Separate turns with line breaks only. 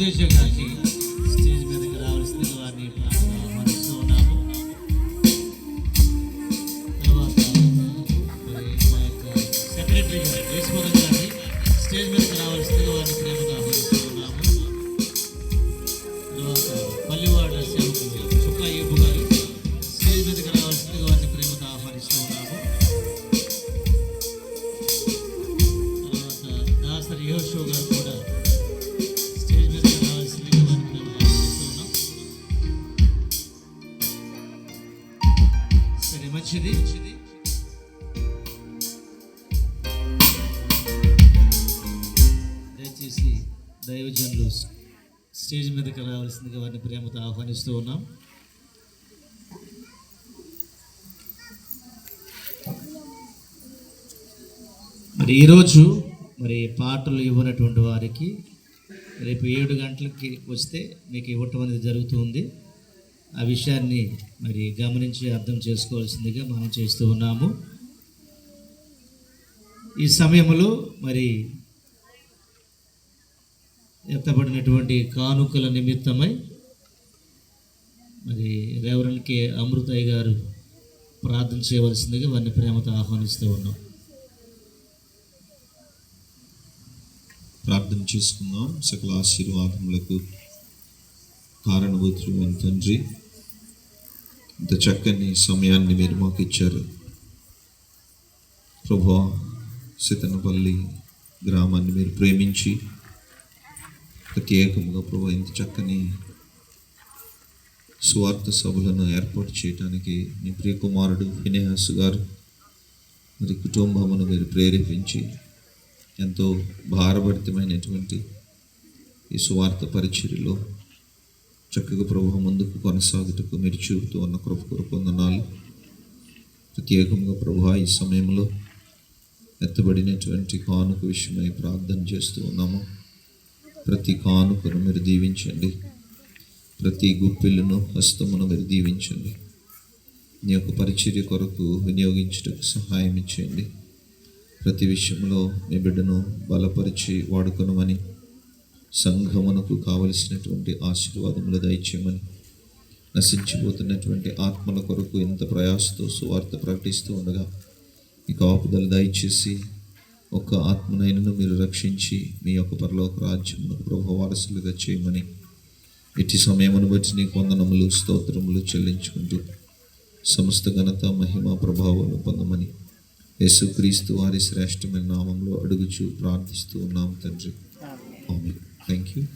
తెలుగుదేశం గారికి స్టేజ్ మీదకి రావాల్సింది వారిని ఆహ్వానిస్తూ ఉన్నాము. తర్వాత మా యొక్క సెక్రటరీ గారు దేశమోదన్ గారిని స్టేజ్ మీదకి రావాల్సింది వారిని ప్రేమ మంచిది దయచేసి దైవజనులు స్టేజ్ మీదకి రావాల్సిందిగా వారిని ప్రేమతో ఆహ్వానిస్తూ ఉన్నాం. మరి ఈరోజు మరి పాటలు ఇవ్వనటువంటి వారికి రేపు ఏడు గంటలకి వస్తే మీకు ఇవ్వటం అనేది జరుగుతుంది ఆ విషయాన్ని మరి గమనించి అర్థం చేసుకోవాల్సిందిగా మనం చేస్తూ ఉన్నాము. ఈ సమయంలో మరి ఎత్తబడినటువంటి కానుకల నిమిత్తమై మరి రెవరెండ్ కే. అమృతయ్య గారు ప్రార్థన చేయవలసిందిగా వారిని ప్రేమతో ఆహ్వానిస్తూ ఉన్నాం.
ప్రార్థన చేసుకుందాం. సకల ఆశీర్వాదములకు కారణభూతులైన తండ్రి ఇంత చక్కని సమయాన్ని మీరు మాకు ఇచ్చారు. ప్రభా సితనపల్లి గ్రామాన్ని మీరు ప్రేమించి ప్రత్యేకంగా ప్రభా ఇంత చక్కని స్వార్థ సభలను ఏర్పాటు చేయడానికి మీ ప్రియకుమారుడు కుమారుడు గారు మరి కుటుంబమును మీరు ప్రేరేపించి ఎంతో భారభరితమైనటువంటి ఈ స్వార్థ పరిచర్యలో చక్కగా ప్రభు ముందుకు కొనసాగుటకు మీరు చూపుతూ ఉన్న కృప కొరకు ప్రత్యేకంగా ప్రభు ఈ సమయంలో ఎత్తబడినటువంటి కానుక విషయమై ప్రార్థన చేస్తూ ఉన్నాము. ప్రతి కానుకను మీరు దీవించండి. ప్రతి గుప్పిల్లును హస్తమును మీరు దీవించండి. నీ యొక్క పరిచర్య కొరకు వినియోగించటకు సహాయం ఇచ్చేయండి. ప్రతి విషయంలో మీ బిడ్డను బలపరిచి వాడుకొనమని సంఘమునకు కావలసినటువంటి ఆశీర్వాదములు దయచేయమని. నశించిపోతున్నటువంటి ఆత్మల కొరకు ఇంత ప్రయాసతో సువార్త ప్రకటిస్తూ ఉండగా మీ కాపుదలు దయచేసి ఒక్క ఆత్మనైనను మీరు రక్షించి మీ యొక్క పరలోక రాజ్యమును ప్రభు వారసులుగా చేయమని. ఇట్టి సమయమును బట్టి నీ వందనములు స్తోత్రములు చెల్లించుకుంటూ సమస్త ఘనత మహిమ ప్రభావాలు పొందమని యేసుక్రీస్తు వారి శ్రేష్టమైన నామంలో అడుగుచు ప్రార్థిస్తూ ఉన్నాం తండ్రి. Thank you.